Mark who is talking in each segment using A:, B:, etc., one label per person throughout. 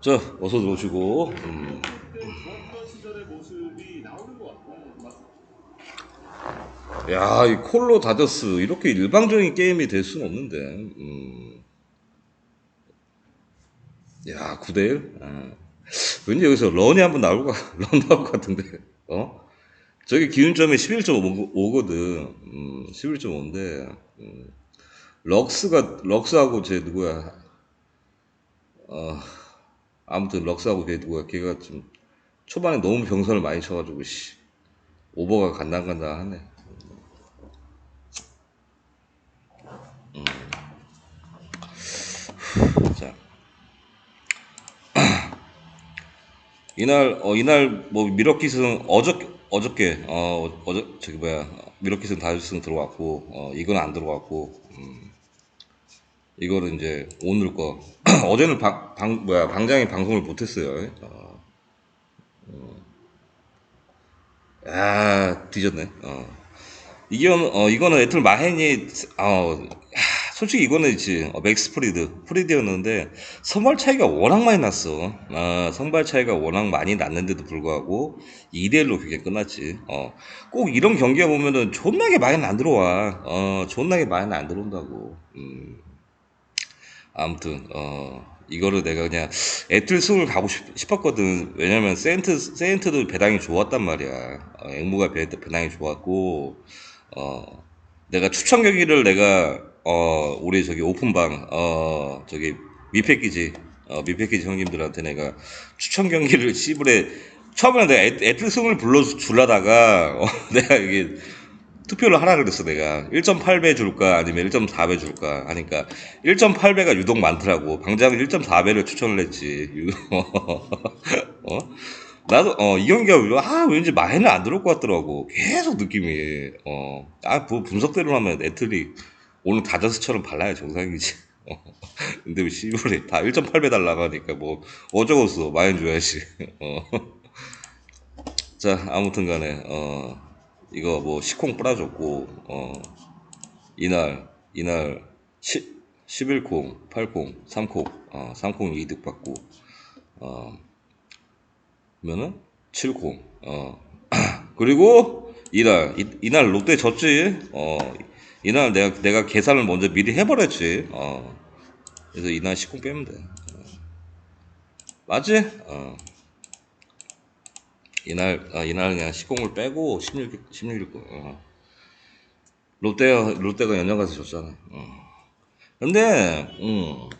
A: 자, 어서 들어오시고. 음. 야, 이 콜로 다저스 이렇게 일방적인 게임이 될 수는 없는데. 음. 야, 9대 1. 아. 왠지 여기서 런이 한번 나올 것, 같- 런 나올 것 같은데. 어? 저기 기준점이 11.5거든. 음, 11.5인데. 음. 럭스가 럭스하고 쟤 누구야? 어, 아무튼 럭스하고 걔 누구야? 걔가 좀 초반에 너무 병선을 많이 쳐가지고 씨 오버가 간당간당하네. 자. 이날 어 이날 뭐 미러킷은 어저께 어저께 어 어저 저기 뭐야 미러킷은 다주승 들어왔고 어 이건 안 들어왔고 음 이거는 이제 오늘 거 어제는 방, 방 뭐야 방장이 방송을 못했어요. 어, 아 뒤졌네. 어. 이건 어 이거는 애틀 마헨이 어 하, 솔직히 이거는 있지 어, 맥스 프리드 프리드였는데 선발 차이가 워낙 많이 났어. 아 선발 차이가 워낙 많이 났는데도 불구하고 2대 1로 그게 끝났지. 어꼭 이런 경기가 보면은 존나게 많이는 안 들어와. 어 존나게 많이는 안 들어온다고. 음 아무튼 어 이거를 내가 그냥 애틀 승을 가고 싶, 었거든 왜냐면 세인트 세인트도 배당이 좋았단 말이야. 어, 앵무가 배, 배당이 좋았고 어 내가 추천 경기를 내가 어 우리 저기 오픈방 어 저기 미패키지 어 미패키지 형님들한테 내가 추천 경기를 시불에 처음에 내가 애, 애틀 승을 불러 줄라다가 어, 내가 이게 투표를 하라 그랬어 내가. 1.8배 줄까 아니면 1.4배 줄까. 하니까 1.8배가 유독 많더라고. 방장은 1.4배를 추천을 했지. 어? 나도 어, 이 경기가 아 왠지 마이는 안 들어올 것 같더라고. 계속 느낌이. 어아 뭐 분석대로 하면 애틀이 오늘 다저스처럼 발라야 정상이지. 어. 근데 왜 시골에 다 1.8배 달라고 하니까 뭐 어쩌겠어 마인 줘야지. 어. 자 아무튼 간에 어 이거 뭐 시콩 뿌려줬고 어 이날 이날 10, 11콩 8콩 3콩 어 3콩 이득 받고 어 면은 7콩 어. 그리고 이날 이, 이날 롯데 졌지? 어 이날 내가 내가 계산을 먼저 미리 해버렸지 어. 그래서 이날 10콩 빼면 돼. 어. 맞지? 어 이날 아, 이날 그냥 10공을 빼고 16 16일 거. 어. 롯데가 롯데가 연장 가서 졌잖아. 어. 근데 음,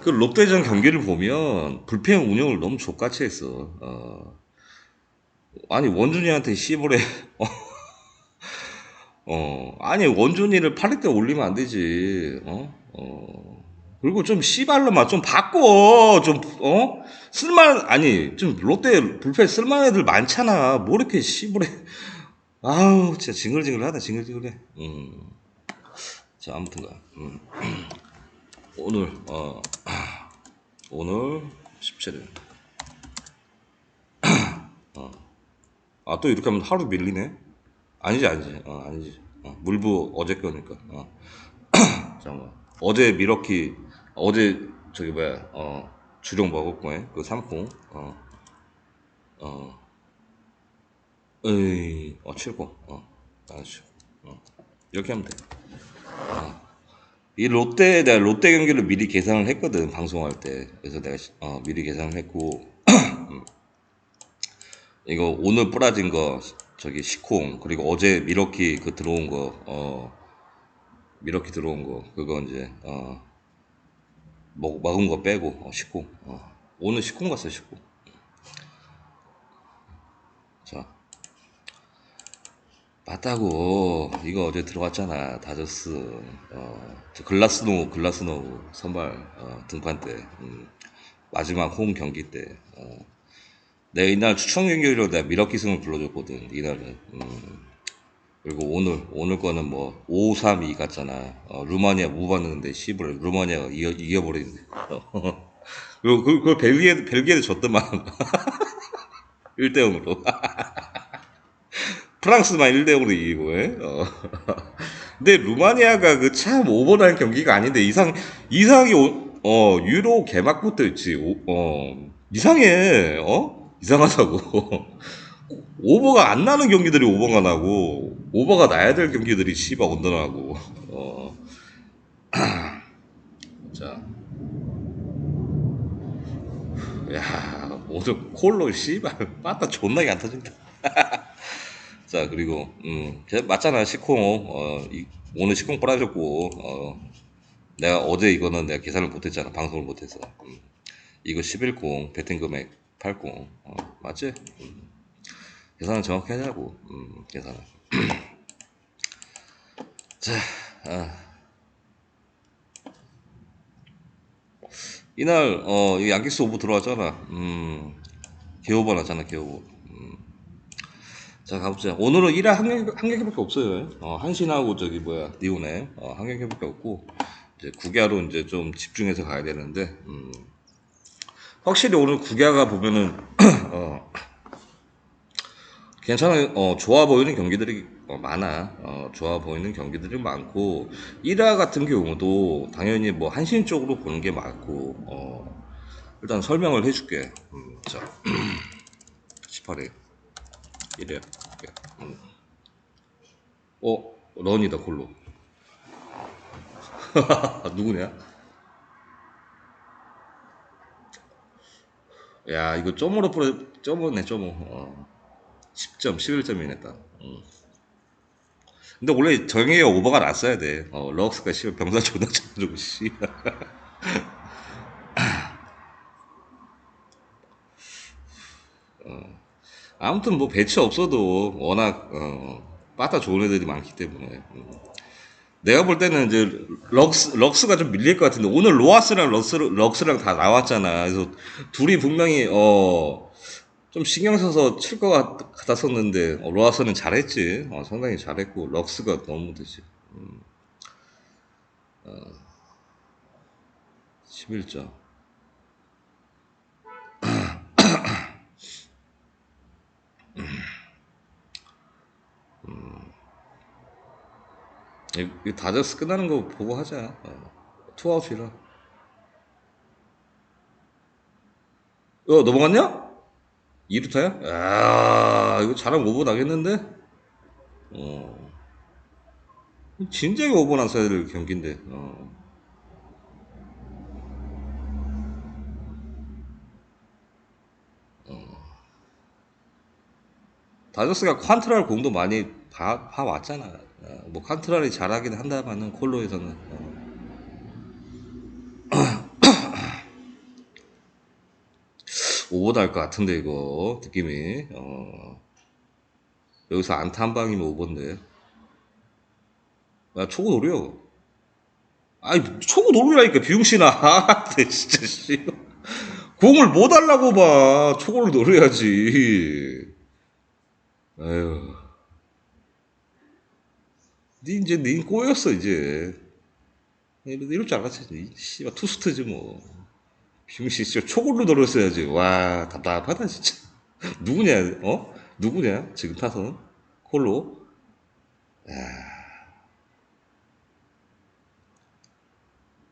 A: 그 롯데전 경기를 보면 불펜 운영을 너무 족같이 했어. 어. 아니 원준이한테 씨부레 어. 어. 아니 원준이를 8회 올리면 안 되지. 어? 어. 그리고 좀 씨발로만 좀 바꿔. 좀 어? 쓸만 아니 좀 롯데 불펜 쓸만 애들 많잖아. 뭐 이렇게 씨부레. 아우 진짜 징글징글하다 징글징글해. 음자 아무튼가. 음. 오늘 어. 오늘 17일. 아또 이렇게 하면 하루 밀리네? 아니지 아니지. 어 아니지. 어, 물부 어제 거니까. 어. 잠깐만 어제 미러키 어제 저기 뭐야 어 주령 먹었고 그 삼콩 어 어, 에이, 어, 70, 어, 알았어. 어, 이렇게 하면 돼. 어. 이 롯데, 내가 롯데 경기를 미리 계산을 했거든, 방송할 때. 그래서 내가, 시- 어, 미리 계산을 했고, 음. 이거 오늘 뿌라진 거, 저기 시콩, 그리고 어제 미러키 그 들어온 거, 어, 미러키 들어온 거, 그거 이제, 어, 먹, 먹은 거 빼고, 어, 시콩, 어. 오늘 시콩 갔어, 시콩. 자. 맞다고. 이거 어제 들어갔잖아 다저스. 어, 저 글라스노 글라스노 선발 어, 등판 때. 음, 마지막 홈 경기 때. 어, 내가 이날 추천 경기로 내가 미러키승을 불러줬거든 이날은. 음, 그리고 오늘 오늘 거는 뭐 5, 3, 2 갔잖아 어, 루마니아 못 봤는데 시브를 루마니아가 이겨, 이겨버리네 어. 그리고 그, 그걸 벨기에 벨기에도 졌더만 1대 0으로 프랑스만 1대 0으로 이기고, 예? 어. 근데 루마니아가 그 참 오버라는 경기가 아닌데 이상 이상하게 오- 어 유로 개막부터 있지. 오- 어 이상해, 어? 이상하다고. 오버가 안 나는 경기들이 오버가 나고, 오버가 나야 될 경기들이 씨발 언더나고, 어. 자. 야, 오늘 콜로 씨발, 빠따 존나게 안 터진다. 자, 그리고, 음, 걔 맞잖아, 시콩. 어, 이- 오늘 시콩 빨아줬고, 어, 내가 어제 이거는 내가 계산을 못 했잖아. 방송을 못 해서. 음. 이거 11공, 배팅 금액 80. 어, 맞지? 음. 계산을 정확히 하자고. 음, 계산을. 자, 아. 이날, 어, 이 양키스 오브 들어왔잖아. 음, 개오버 났잖아, 개오버. 음. 자, 가보자. 오늘은 1화 한, 경- 한 경기밖에 없어요. 어, 한신하고 저기 뭐야, 니온에. 어, 한 경기밖에 없고. 이제 국야로 이제 좀 집중해서 가야 되는데, 음. 확실히 오늘 국야가 보면은, 어, 괜찮아요. 어, 좋아 보이는 경기들이 어, 많아. 어, 좋아 보이는 경기들이 많고, 1화 같은 경우도 당연히 뭐 한신 쪽으로 보는 게 많고, 어, 일단 설명을 해줄게. 음, 자, 18회. 1회. 음. 어, 런이다, 콜로. 누구냐? 야, 이거 점으로 뿌려, 점이네, 점으로. 어. 10점, 11점이네, 딱. 음. 근데 원래 정의의 오버가 났어야 돼. 어, 럭스가 씨 병사 존나 쳐가지고, 씨. 어. 아무튼 뭐 배치 없어도 워낙, 어, 빠따 좋은 애들이 많기 때문에. 음. 내가 볼 때는 이제 럭스, 럭스가 좀 밀릴 것 같은데 오늘 로아스랑 럭스, 럭스랑 다 나왔잖아. 그래서 둘이 분명히 어, 좀 신경 써서 칠 것 같았었는데 어, 로아스는 잘했지. 어, 상당히 잘했고 럭스가 너무 되지. 음. 어, 11점. 이, 이 다저스 끝나는 거 보고 하자. 어. 투아웃이라. 어, 넘어갔냐? 2루타야? 야, 이거 잘하면 오버 나겠는데? 어. 진작에 오버 났어야 될 경기인데, 어. 다저스가 칸트랄 공도 많이 봐, 봐왔잖아. 어, 뭐 칸트랄이 잘하긴 한다마는 콜로에서는. 어. 오버 날것 같은데 이거 느낌이. 어. 여기서 안타 한 방이면 오버인데. 야 초구 노려. 아이 초구 노리라니까. 아, 진짜 씨. 공을 못 달라고 봐. 초구를 노려야지. 아유. 니 이제 니 꼬였어 이제. 이럴 줄 알았지. 이 씨발 투스트지 뭐. 비무씨 진짜 초골로 노렸어야지. 와 답답하다 진짜. 누구냐? 어? 누구냐? 지금 타선 콜로. 야.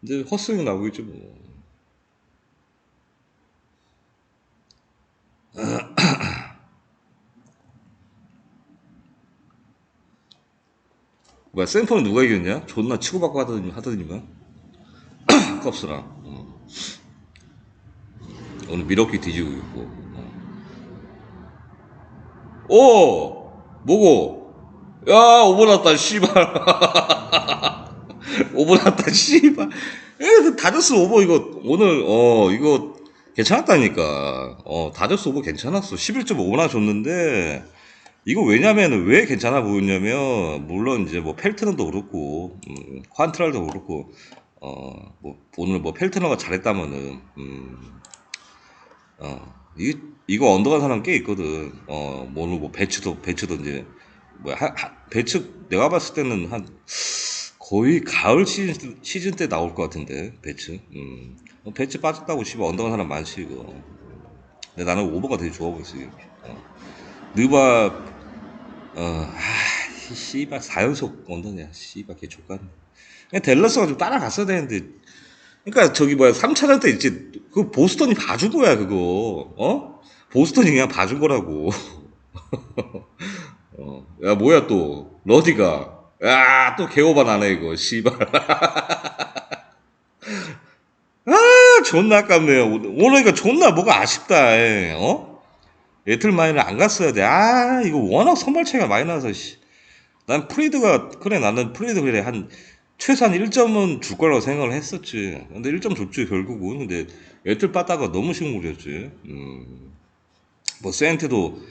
A: 이제 헛스윙 나오고 있죠 뭐. 뭐야 센터는 누가 이겼냐? 존나 치고받고 하더니, 하더니만 컵스랑 어. 오늘 미러키 뒤지고 있고 어. 오! 뭐고? 야 오버났다 씨발 오버났다 씨발 에 다저스 오버 이거 오늘 어 이거 괜찮았다니까 어 다저스 오버 괜찮았어 11.5나 줬는데 이거 왜냐면은 왜 괜찮아 보였냐면 물론 이제 뭐 펠트너도 그렇고 음, ኳ트랄도 그렇고 어 뭐 오늘 뭐 펠트너가 잘했다면은 음, 어. 이, 이거 언더간 사람 꽤 있거든. 어뭐 오늘 뭐 배추도 배추도 이제 뭐야 하, 하- 배추 내가 봤을 때는 한 거의 가을 시즌, 시즌 때 나올 것 같은데 배추. 음. 어, 배추 빠졌다고 씨발 언더간 사람 많지 이거. 근데 나는 오버가 되게 좋아 보였어 이게. 어. 느바 어, 아, 이 씨발 4연속 언더냐, 씨발 개 족같네. 델러스가 좀 따라갔어야 되는데, 그러니까 저기 뭐야 3차전 때 이제 그 보스턴이 봐준 거야 그거. 어? 보스턴이 그냥 봐준 거라고. 어, 야 뭐야 또. 러디가. 야 또 개오바 나네 이거. 씨발. 아 존나 아깝네요. 오늘 이거 존나 뭐가 아쉽다 에, 어? 에틀마인을 안 갔어야 돼아 이거 워낙 선발 차이가 많이 나서 씨. 난 프리드가 그래 나는 프리드 그래. 한 최소한 1점은 줄 거라고 생각을 했었지. 근데 1점 줬지 결국은. 근데 에틀 빠따가 너무 식물이었지. 음. 뭐 세인트도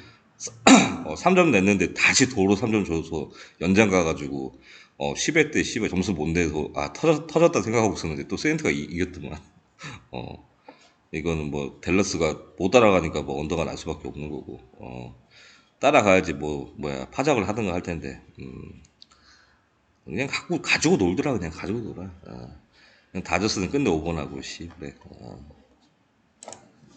A: 어, 3점 냈는데 다시 도로 3점 줘서 연장 가가지고 어, 10회 때 10회 점수 못 내서 아 터졌, 터졌다 생각하고 있었는데 또 세인트가 이, 이겼더만. 어. 이거는 뭐 댈러스가 못 따라가니까 뭐 언더가 날 수밖에 없는 거고. 어. 따라가야지 뭐 뭐야 파작을 하든가 할 텐데. 음. 그냥 갖고 가지고 놀더라 그냥. 가지고 놀아. 어. 그냥 다저스는 끝내 5번하고 씨. 그래. 어.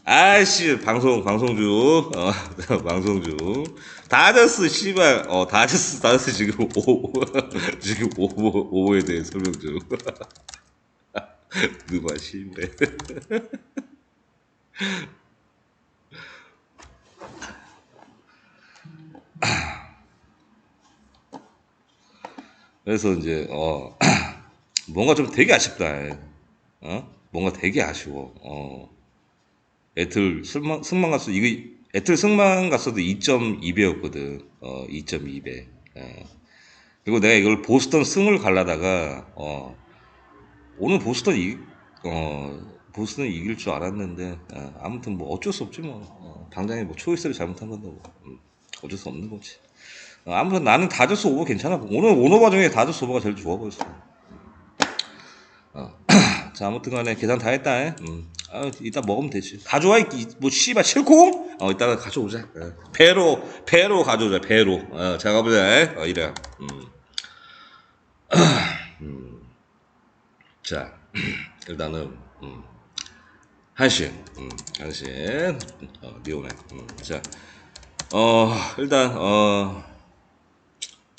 A: 아이씨 방송 방송주. 어, 방송주. 다저스 씨발. 어 다저스 다저스 지금 오 지금 오보 오보에 대해 설명 좀. 누가 씨발. 그래서 이제 어 뭔가 좀 되게 아쉽다. 어? 뭔가 되게 아쉬워. 어 애틀 승만, 승만 갔어 이거 애틀 승만 갔어도 2.2배였거든 어 2.2배 예. 그리고 내가 이걸 보스턴 승을 갈라다가 어 오늘 보스턴 이, 어 보스턴 이길 줄 알았는데 어, 아무튼 뭐 어쩔 수 없지 뭐 어, 당장에 뭐 초이스를 잘못한 건데 뭐 음, 어쩔 수 없는 거지 어, 아무튼 나는 다저스 오버 괜찮아 오늘 오너바 중에 다저스 오버가 제일 좋아 보였어 어. 자 아무튼 간에 계산 다 했다 에? 음. 아, 이따 먹으면 되지 가져와 이- 뭐 씨발 실콩? 어 이따가 가져오자 어. 배로 배로 가져오자 배로 어, 자 가보자 에? 어, 이래 음. 음. 자 일단은 음. 한신 음. 한신 어, 리오네 음. 자 어, 일단 어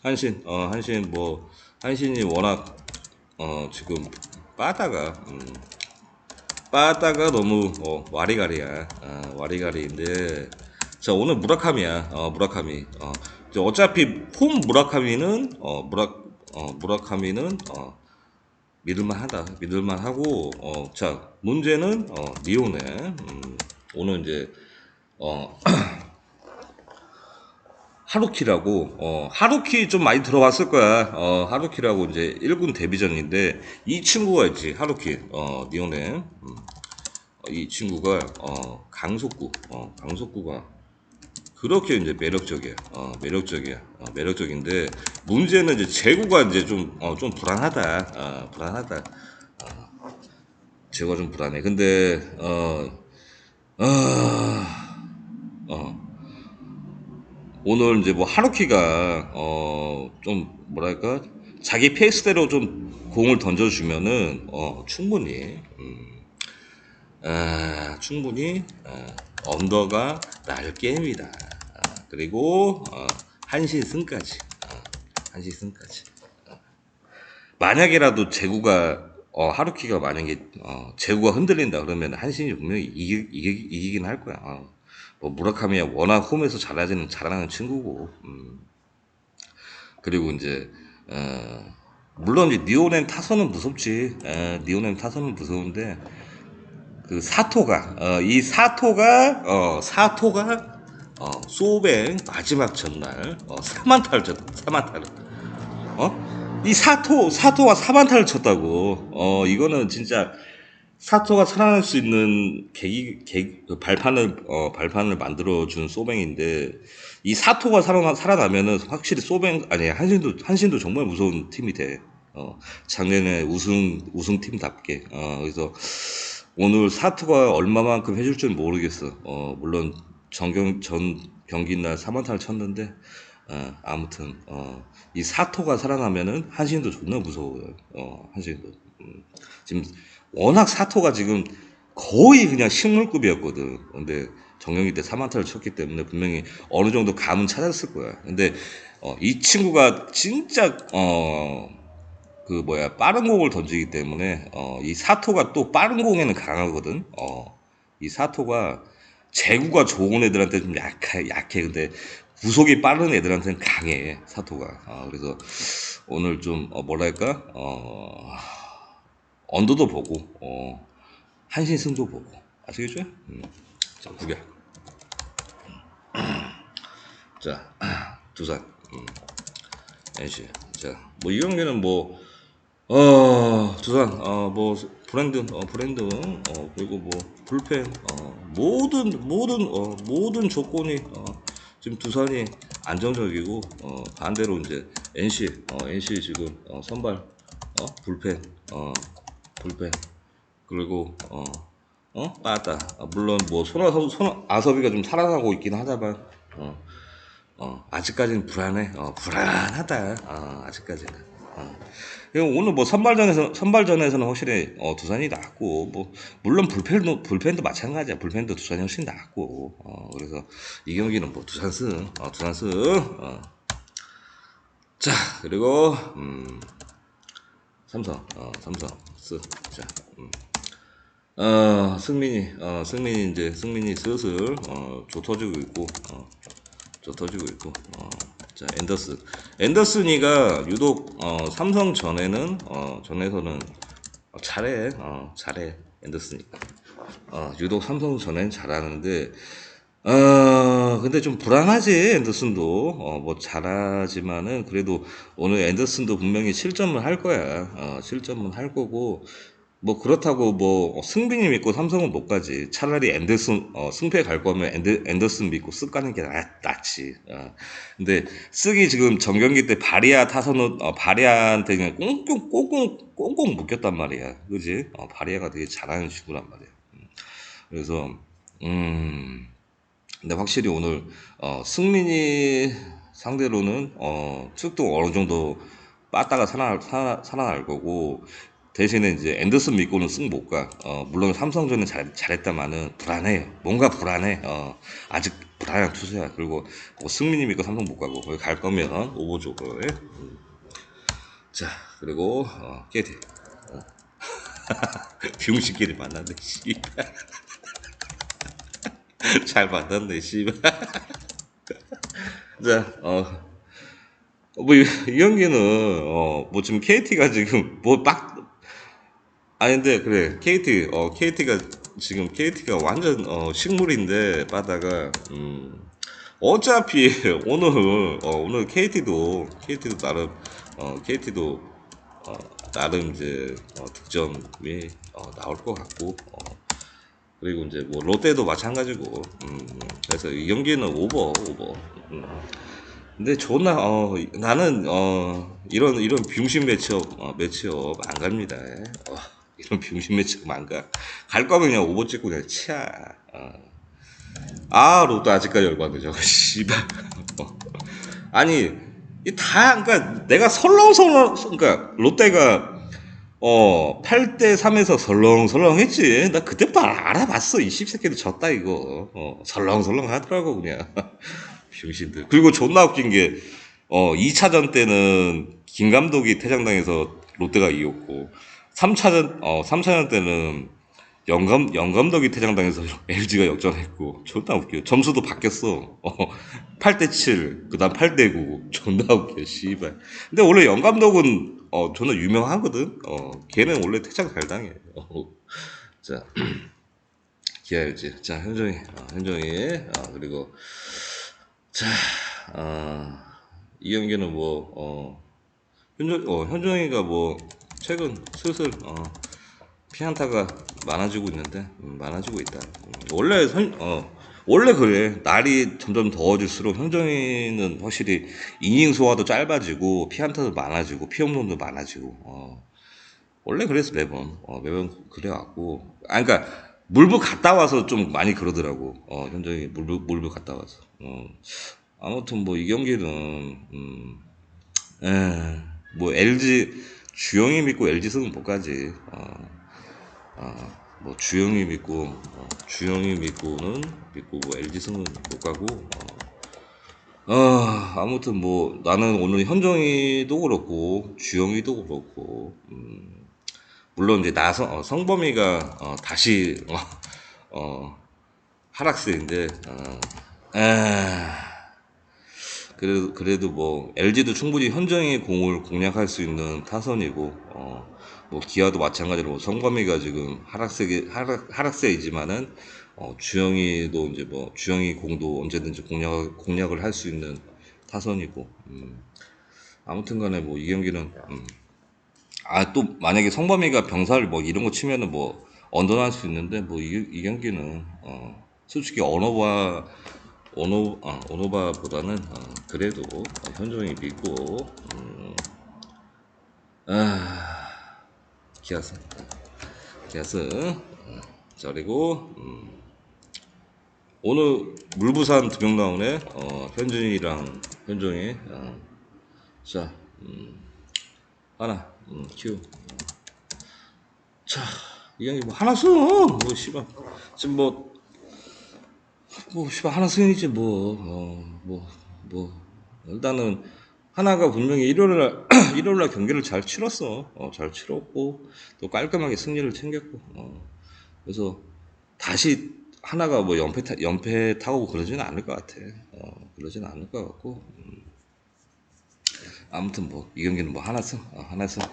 A: 한신 어 한신 뭐 한신이 워낙 어 지금 빠다가 음, 빠다가 너무 어, 와리가리야. 아, 와리가리인데. 자 오늘 무라카미야. 어 무라카미. 어 어차피 홈 무라카미는 어 무라 어 무라카미는 어 믿을만하다. 믿을만하고 어 자 문제는 어 리오네. 음, 오늘 이제 어 하루키라고 어 하루키 좀 많이 들어봤을 거야. 어 하루키라고 이제 1군 데뷔전인데 이 친구가 있지 하루키. 어 니오네. 음. 어, 이 친구가 어 강속구 어 강속구가 그렇게 이제 매력적이야. 어 매력적이야. 어, 매력적인데 문제는 이제 재구가 이제 좀어좀 불안하다. 어 불안하다. 어 재구가 좀 불안해. 근데 어 어 어, 오늘 이제 뭐 하루키가 어 좀 뭐랄까 자기 페이스대로 좀 공을 던져주면은 어 충분히 음, 아, 충분히 아, 언더가 날 게임이다. 아, 그리고 어, 한신 승까지 아, 한신 승까지 아. 만약에라도 제구가 어, 하루키가 만약에 어, 제구가 흔들린다 그러면 한신이 분명히 이기, 이기, 이기긴 할 거야. 어. 뭐 무라카미야 워낙 홈에서 잘하지는 잘하는 친구고 음. 그리고 이제 어, 물론 이제 니오넨 타선은 무섭지 에, 니오넨 타선은 무서운데 그 사토가 어, 이 사토가 어, 사토가 어, 소뱅 마지막 전날 어, 3만타를 쳤다 3만타를 어? 이 사토 사토가 4만타를 쳤다고 어 이거는 진짜 사토가 살아날 수 있는 계기, 계기 그 발판을 어, 발판을 만들어 준 소뱅인데 이 사토가 살아나 살아나면은 확실히 소뱅 아니 한신도 한신도 정말 무서운 팀이 돼. 어, 작년에 우승 우승 팀답게. 어, 그래서 오늘 사토가 얼마만큼 해줄 줄 모르겠어. 어, 물론 전경 전 경기 날 3안타를 쳤는데 어, 아무튼 어, 이 사토가 살아나면은 한신도 존나 무서워요. 어, 한신도 음, 지금 워낙 사토가 지금 거의 그냥 식물급이었거든. 근데 정경기 때 3안타를 쳤기 때문에 분명히 어느 정도 감은 찾았을 거야. 근데 어, 이 친구가 진짜 어, 그 뭐야 빠른 공을 던지기 때문에 어, 이 사토가 또 빠른 공에는 강하거든. 어, 이 사토가 제구가 좋은 애들한테 좀 약해, 약해. 근데 구속이 빠른 애들한테는 강해, 사토가. 아, 그래서 오늘 좀, 어, 뭐랄까, 어, 언더도 보고, 어, 한신승도 보고. 아시겠죠? 음. 자, 구경. 자, 두산, 음. NC. 자, 뭐, 이 경기는 뭐, 어, 두산, 어, 뭐, 브랜드, 어, 브랜드, 어, 그리고 뭐, 불펜, 어, 모든, 모든, 어, 모든 조건이, 어, 지금 두산이 안정적이고, 어, 반대로 이제, NC, 어, NC 지금, 어, 선발, 어, 불펜, 어, 불펜, 그리고, 어, 어, 빠따. 아, 물론, 뭐, 손아섭, 손, 아섭이가 좀 살아나고 있긴 하다만, 어, 어, 아직까지는 불안해. 어, 불안하다. 어, 아직까지는. 어. 그리고 오늘 뭐 선발전에서 선발전에서는 확실히 어, 두산이 낫고 뭐 물론 불펜도 불펜도 마찬가지야. 불펜도 두산이 훨씬 낫고. 어, 그래서 이 경기는 뭐 두산 승. 어, 두산 승. 어. 자, 그리고 음. 삼성. 어, 삼성 승. 자. 음. 어, 승민이 어, 승민이 이제 승민이 슬슬 어, 조 터지고 있고 어, 저 터지고 있고 어, 자 앤더슨 앤더슨이가 유독 어, 삼성 전에는 어, 전에서는 어, 잘해 어, 잘해 앤더슨이 어, 유독 삼성 전엔 잘하는데 어 근데 좀 불안하지 앤더슨도 어, 뭐 잘하지만은 그래도 오늘 앤더슨도 분명히 실점을 할 거야 어, 실점은 할 거고 뭐 그렇다고 뭐 승빈이 믿고 삼성은 못 가지. 차라리 앤더슨 어, 승패 갈 거면 앤더, 앤더슨 믿고 쓱 가는 게 낫, 낫지. 어. 근데 쓱이 지금 정경기 때 바리아 타선은 어, 바리아한테 그냥 꽁꽁 꽁꽁 꽁꽁 묶였단 말이야. 그지? 어, 바리아가 되게 잘하는 친구란 말이야. 음. 그래서 음 근데 확실히 오늘 어, 승민이 상대로는 어, 측도 어느 정도 빠따가 살아날, 살아, 살아 날 거고 대신에 이제 앤더슨 믿고는 승못 가. 어, 물론 삼성전은 잘, 잘했다마는 불안해요. 뭔가 불안해. 어, 아직 불안한 투수야. 그리고 뭐 승민이 믿고 삼성 못 가고 거기 갈 거면 쪽을. 음. 자 그리고 어, KT. 어. 병신끼리 만났네. 씨. 잘 만났네. 씨. 자 어. 뭐, 이, 이 경기는, 어, 뭐, 지금 KT가 지금, 뭐, 빡, 아닌데, 그래. KT, 어, KT가, 지금 KT가 완전, 어, 식물인데, 바다가, 음, 어차피, 오늘, 어, 오늘 KT도, KT도 나름, 어, KT도, 어, 나름 이제, 어, 득점이, 어, 나올 것 같고, 어, 그리고 이제 뭐, 롯데도 마찬가지고, 음, 그래서 이 경기는 오버, 오버. 음. 근데 존나 어 나는 어 이런 이런 병신 매치업 어, 매치업 안 갑니다. 어, 이런 병신 매치업 안 가. 갈 거면 그냥 오버 찍고 그냥 치아. 어. 아 롯데 아직까지 열받네 저거 씨발. 어. 아니 이 다 그러니까 내가 설렁설렁 그러니까 롯데가 어 8대 3에서 설렁설렁했지. 나 그때부터 알아봤어. 이 씹새끼들 졌다 이거. 어 설렁설렁 하더라고 그냥. 병신들. 그리고 존나 웃긴 게, 어, 2차전 때는 김 감독이 퇴장당해서 롯데가 이겼고, 3차전, 어, 3차전 때는 영감, 영감독이 퇴장당해서 LG가 역전했고, 존나 웃겨. 점수도 바뀌었어. 어, 8대 7, 그 다음 8대 9. 존나 웃겨, 씨발. 근데 원래 영감독은, 어, 존나 유명하거든? 어, 걔는 원래 퇴장 잘 당해. 어, 자, 기아 LG. 자, 현정이, 어, 현정이, 어, 그리고, 자, 어, 이 경기는 뭐, 어, 현정, 어, 현정이가 뭐, 최근 슬슬, 어, 피안타가 많아지고 있는데, 음, 많아지고 있다. 음, 원래 선, 어, 원래 그래. 날이 점점 더워질수록 현정이는 확실히 이닝 소화도 짧아지고, 피안타도 많아지고, 피홈런도 많아지고, 어, 원래 그랬어, 매번. 어, 매번 그래왔고. 아, 그니까, 물부 갔다 와서 좀 많이 그러더라고. 어, 현정이 물부, 물부 갔다 와서. 어, 아무튼 뭐 이 경기는, 음, 에, 뭐 LG, 주영이 믿고 LG 승은 못 가지. 어, 어, 뭐 주영이 믿고, 어, 주영이 믿고는, 믿고 뭐 LG 승은 못 가고, 어, 아, 아무튼 뭐 나는 오늘 현정이도 그렇고, 주영이도 그렇고, 음, 물론 이제 나성 어, 성범이가 어, 다시 어, 어, 하락세인데, 어, 아, 그래도, 그래도 뭐, LG도 충분히 현정의 공을 공략할 수 있는 타선이고, 어, 뭐, 기아도 마찬가지로 성범이가 지금 하락세, 하락, 하락세이지만은, 어, 주영이도 이제 뭐, 주영이 공도 언제든지 공략, 공략을 할 수 있는 타선이고, 음, 아무튼 간에 뭐, 이 경기는, 음, 아, 또 만약에 성범이가 병살 뭐 이런 거 치면은 뭐 언더날 수 있는데 뭐 이, 이 경기는 어 솔직히 언어바 언어 아, 언어바보다는 어, 그래도 어, 현종이 믿고 음, 아 기아스 기아스 어, 저리고 음, 오늘 물부산 두 명 나오네 어 현준이랑 현종이 어, 자 음, 하나, 음, 큐. 자, 이 형이 뭐 하나 써. 뭐 씨발. 지금 뭐, 뭐 씨발 하나 승이지 뭐. 어, 뭐, 뭐 일단은 하나가 분명히 일요일 날 일요일 날 경기를 잘 치렀어. 어, 잘 치렀고 또 깔끔하게 승리를 챙겼고. 어. 그래서 다시 하나가 뭐 연패 타, 연패 타고 그러지는 않을 것 같아. 어, 그러지는 않을 것 같고. 음. 아무튼 뭐 이 경기는 뭐 하나 승 어, 하나 승 어.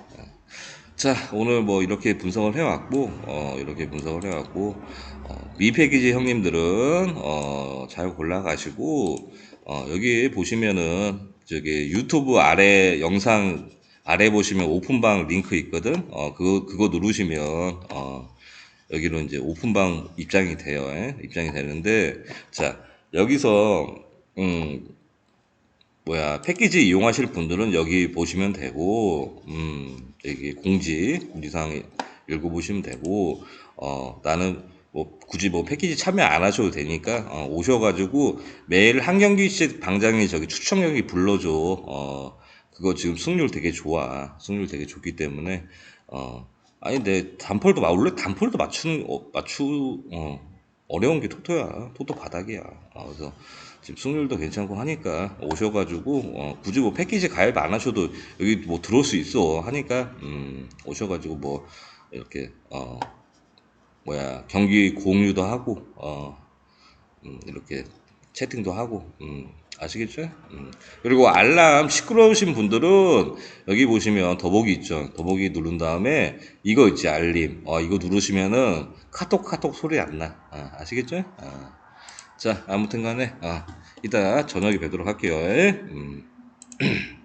A: 자 오늘 뭐 이렇게 분석을 해왔고 어 이렇게 분석을 해왔고 어, 미패키지 형님들은 어 잘 골라가시고 어 여기 보시면은 저기 유튜브 아래 영상 아래 보시면 오픈방 링크 있거든 어 그거 그거 누르시면 어 여기로 이제 오픈방 입장이 돼요 예? 입장이 되는데 자 여기서 음 뭐야 패키지 이용하실 분들은 여기 보시면 되고 음 여기 공지 공지사항 읽어보시면 되고 어 나는 뭐 굳이 뭐 패키지 참여 안 하셔도 되니까 어, 오셔가지고 매일 한 경기씩 방장이 저기 추천 경기 불러줘. 어 그거 지금 승률 되게 좋아. 승률 되게 좋기 때문에 어 아니 근데 단펄도 마- 원래 단펄도 맞추는 어, 맞추 어 어려운 게 토토야. 토토 바닥이야. 어, 그래서 지금 승률도 괜찮고 하니까 오셔가지고 어, 굳이 뭐 패키지 가입 안 하셔도 여기 뭐 들어올 수 있어 하니까 음, 오셔가지고 뭐 이렇게 어 뭐야 경기 공유도 하고 어 음, 이렇게 채팅도 하고 음, 아시겠죠? 음. 그리고 알람 시끄러우신 분들은 여기 보시면 더보기 있죠. 더보기 누른 다음에 이거 있지 알림. 어 이거 누르시면은 카톡 카톡 소리 안 나. 아, 아시겠죠? 아. 자 아무튼간에 아, 이따 저녁에 뵙도록 할게요. 음.